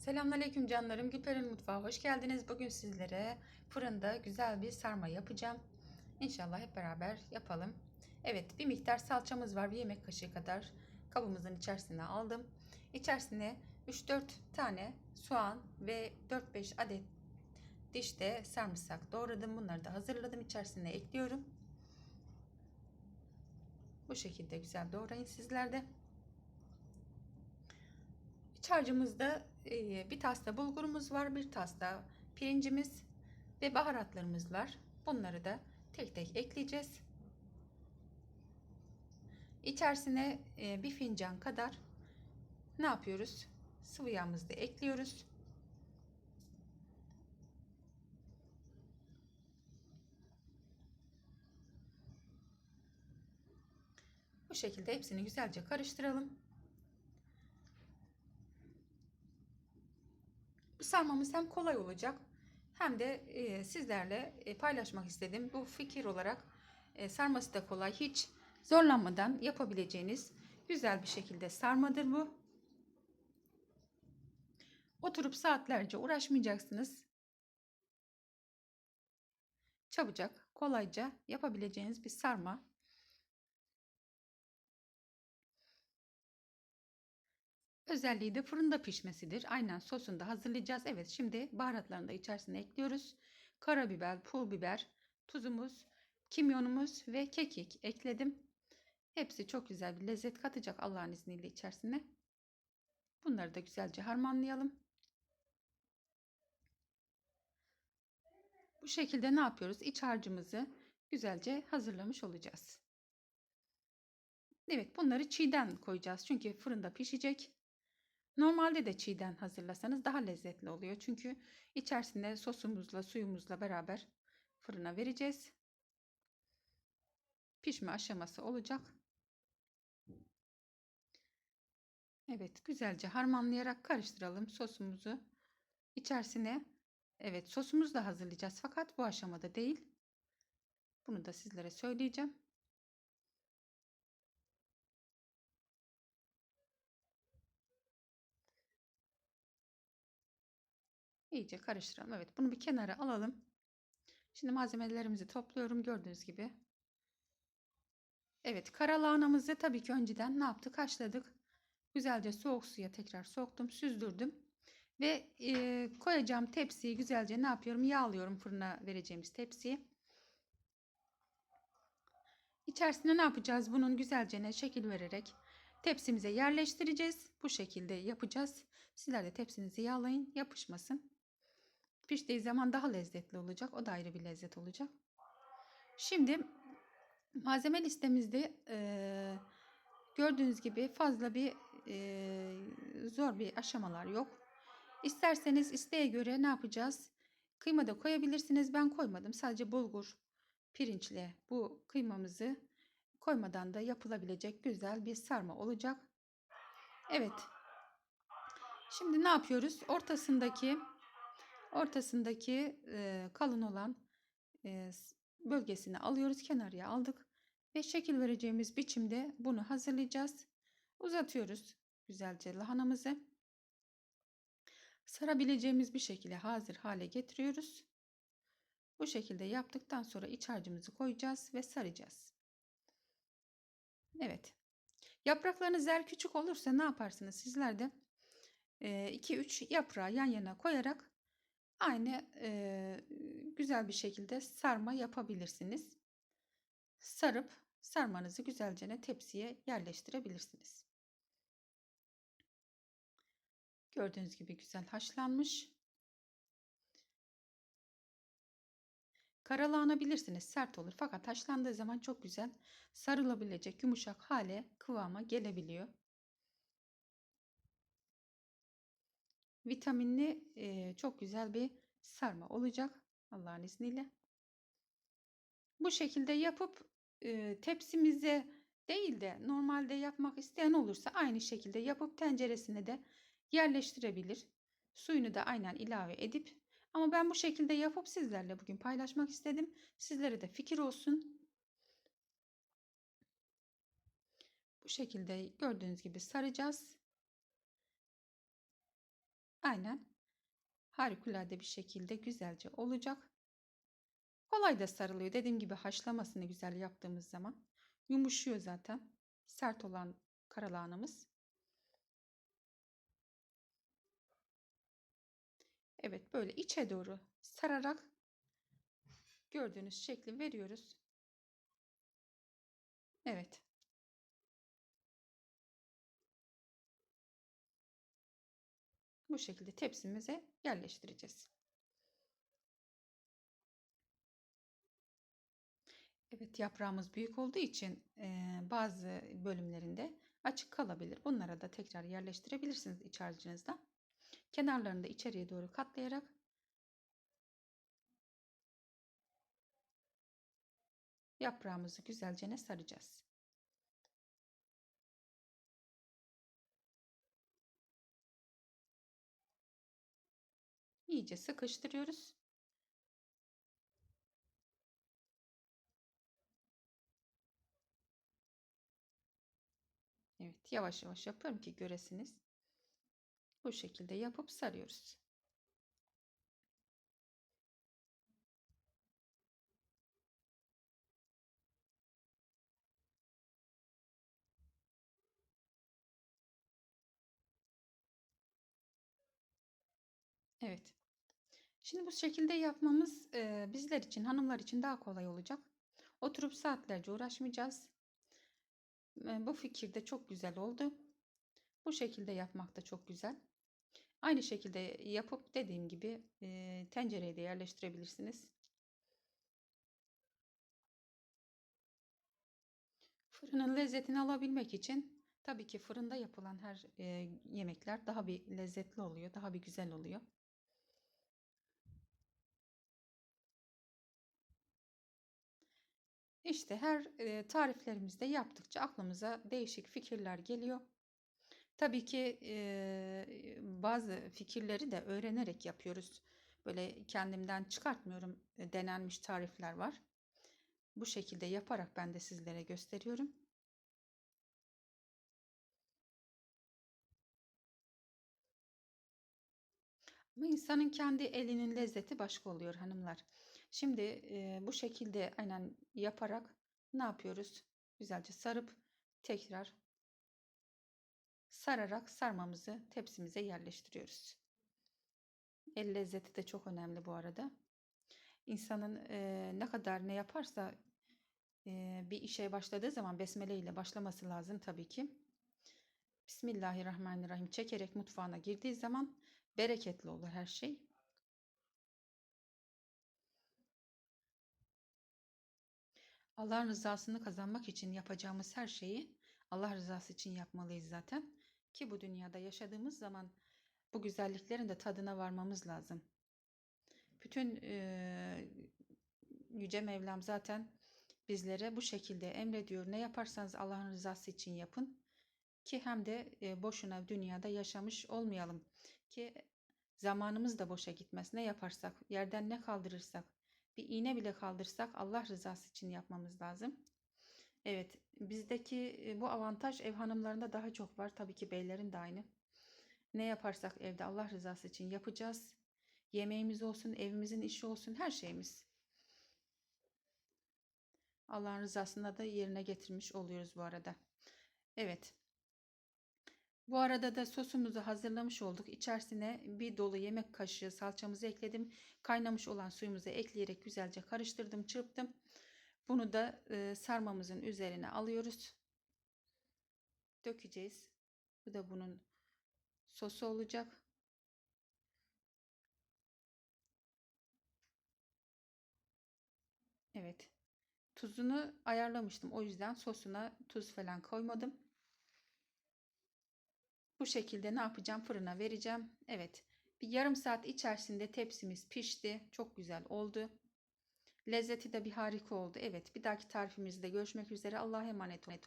Selamünaleyküm canlarım. Gülper'in mutfağı hoş geldiniz. Bugün sizlere fırında güzel bir sarma yapacağım. İnşallah hep beraber yapalım. Evet, bir miktar salçamız var. Bir yemek kaşığı kadar kabımızın içerisine aldım. İçerisine 3-4 tane soğan ve 4-5 adet dişte sarımsak doğradım. Bunları da hazırladım. İçerisine ekliyorum. Bu şekilde güzel doğrayın sizler de. İç harcımızda bir tas da bulgurumuz var, bir tas da pirincimiz ve baharatlarımız var. Bunları da tek tek ekleyeceğiz. İçerisine e, bir fincan kadar ne yapıyoruz? Sıvı yağımızı da ekliyoruz. Bu şekilde hepsini güzelce karıştıralım. Sarmamız hem kolay olacak hem de e, sizlerle e, paylaşmak istedim. Bu fikir olarak e, sarması da kolay. Hiç zorlanmadan yapabileceğiniz güzel bir şekilde sarmadır bu. Oturup saatlerce uğraşmayacaksınız. Çabucak, kolayca yapabileceğiniz bir sarma. Özelliği de fırında pişmesidir. Aynen sosunu da hazırlayacağız. Evet şimdi baharatlarını da içerisine ekliyoruz. Karabiber, pul biber, tuzumuz, kimyonumuz ve kekik ekledim. Hepsi çok güzel bir lezzet katacak Allah'ın izniyle içerisine. Bunları da güzelce harmanlayalım. Bu şekilde ne yapıyoruz? İç harcımızı güzelce hazırlamış olacağız. Evet bunları çiğden koyacağız. Çünkü fırında pişecek. Normalde de çiğden hazırlasanız daha lezzetli oluyor. Çünkü içerisinde sosumuzla suyumuzla beraber fırına vereceğiz. Pişme aşaması olacak. Evet güzelce harmanlayarak karıştıralım sosumuzu. İçerisine evet sosumuzu da hazırlayacağız fakat bu aşamada değil. Bunu da sizlere söyleyeceğim. İyice karıştıralım. Evet bunu bir kenara alalım. Şimdi malzemelerimizi topluyorum gördüğünüz gibi. Evet karalahanamızı tabii ki önceden ne yaptık? Haşladık. Güzelce soğuk suya tekrar soktum, süzdürdüm. Ve e, koyacağım tepsiyi güzelce ne yapıyorum? Yağlıyorum fırına vereceğimiz tepsiyi. İçerisine ne yapacağız? Bunun güzelce ne şekil vererek tepsimize yerleştireceğiz. Bu şekilde yapacağız. Sizler de tepsinizi yağlayın, yapışmasın. Piştiği zaman daha lezzetli olacak. O da ayrı bir lezzet olacak. Şimdi malzeme listemizde e, gördüğünüz gibi fazla bir e, zor bir aşamalar yok. İsterseniz isteğe göre ne yapacağız? Kıyma da koyabilirsiniz. Ben koymadım. Sadece bulgur, pirinçle bu kıymamızı koymadan da yapılabilecek güzel bir sarma olacak. Evet. Şimdi ne yapıyoruz? Ortasındaki ortasındaki e, kalın olan e, bölgesini alıyoruz. Kenarıya aldık. Ve şekil vereceğimiz biçimde bunu hazırlayacağız. Uzatıyoruz güzelce lahanamızı. Sarabileceğimiz bir şekilde hazır hale getiriyoruz. Bu şekilde yaptıktan sonra iç harcımızı koyacağız ve saracağız. Evet. Yapraklarınız eğer küçük olursa ne yaparsınız sizler de 2-3 yaprağı yan yana koyarak aynı e, güzel bir şekilde sarma yapabilirsiniz. Sarıp sarmanızı güzelce tepsiye yerleştirebilirsiniz. Gördüğünüz gibi güzel haşlanmış. Karalanabilirsiniz sert olur fakat haşlandığı zaman çok güzel sarılabilecek yumuşak hale kıvama gelebiliyor. Vitaminli e, çok güzel bir sarma olacak Allah'ın izniyle. Bu şekilde yapıp e, tepsimize değil de normalde yapmak isteyen olursa aynı şekilde yapıp tenceresine de yerleştirebilir. Suyunu da aynen ilave edip ama ben bu şekilde yapıp sizlerle bugün paylaşmak istedim. Sizlere de fikir olsun. Bu şekilde gördüğünüz gibi saracağız. Aynen. Harikulade bir şekilde güzelce olacak. Kolay da sarılıyor. Dediğim gibi haşlamasını güzel yaptığımız zaman yumuşuyor zaten. Sert olan karalahanamız. Evet böyle içe doğru sararak gördüğünüz şekli veriyoruz. Evet. Bu şekilde tepsimize yerleştireceğiz. Evet yaprağımız büyük olduğu için e, bazı bölümlerinde açık kalabilir. Bunlara da tekrar yerleştirebilirsiniz iç harcınızda. Kenarlarını da içeriye doğru katlayarak yaprağımızı güzelce saracağız. İyice sıkıştırıyoruz. Evet, yavaş yavaş yapıyorum ki göresiniz. Bu şekilde yapıp sarıyoruz. Evet. Şimdi bu şekilde yapmamız e, bizler için, hanımlar için daha kolay olacak. Oturup saatlerce uğraşmayacağız. E, bu fikir de çok güzel oldu. Bu şekilde yapmak da çok güzel. Aynı şekilde yapıp dediğim gibi e, tencereye de yerleştirebilirsiniz. Fırının lezzetini alabilmek için tabii ki fırında yapılan her e, yemekler daha bir lezzetli oluyor, daha bir güzel oluyor. İşte her tariflerimizde yaptıkça aklımıza değişik fikirler geliyor. Tabii ki bazı fikirleri de öğrenerek yapıyoruz. Böyle kendimden çıkartmıyorum. Denenmiş tarifler var. Bu şekilde yaparak ben de sizlere gösteriyorum. Ama insanın kendi elinin lezzeti başka oluyor hanımlar. Şimdi e, bu şekilde aynen yaparak ne yapıyoruz? Güzelce sarıp tekrar sararak sarmamızı tepsimize yerleştiriyoruz. El lezzeti de çok önemli bu arada. İnsanın e, ne kadar ne yaparsa e, bir işe başladığı zaman besmele ile başlaması lazım tabii ki. Bismillahirrahmanirrahim çekerek mutfağına girdiği zaman bereketli olur her şey. Allah'ın rızasını kazanmak için yapacağımız her şeyi Allah rızası için yapmalıyız zaten. Ki bu dünyada yaşadığımız zaman bu güzelliklerin de tadına varmamız lazım. Bütün e, Yüce Mevlam zaten bizlere bu şekilde emrediyor. Ne yaparsanız Allah'ın rızası için yapın. Ki hem de boşuna dünyada yaşamış olmayalım. Ki zamanımız da boşa gitmez. Ne yaparsak, yerden ne kaldırırsak, bir iğne bile kaldırsak Allah rızası için yapmamız lazım. Evet, bizdeki e, bu avantaj ev hanımlarında daha çok var. Tabii ki beylerin de aynı. Ne yaparsak evde Allah rızası için yapacağız. Yemeğimiz olsun, evimizin işi olsun, her şeyimiz. Allah'ın rızasında da yerine getirmiş oluyoruz bu arada. Evet. Bu arada da sosumuzu hazırlamış olduk. İçerisine bir dolu yemek kaşığı salçamızı ekledim. Kaynamış olan suyumuzu ekleyerek güzelce karıştırdım, çırptım. Bunu da e, sarmamızın üzerine alıyoruz. Dökeceğiz. Bu da bunun sosu olacak. Evet. Tuzunu ayarlamıştım. O yüzden sosuna tuz falan koymadım. Bu şekilde ne yapacağım? Fırına vereceğim. Evet. Bir yarım saat içerisinde tepsimiz pişti. Çok güzel oldu. Lezzeti de bir harika oldu. Evet bir dahaki tarifimizde görüşmek üzere. Allah'a emanet olun.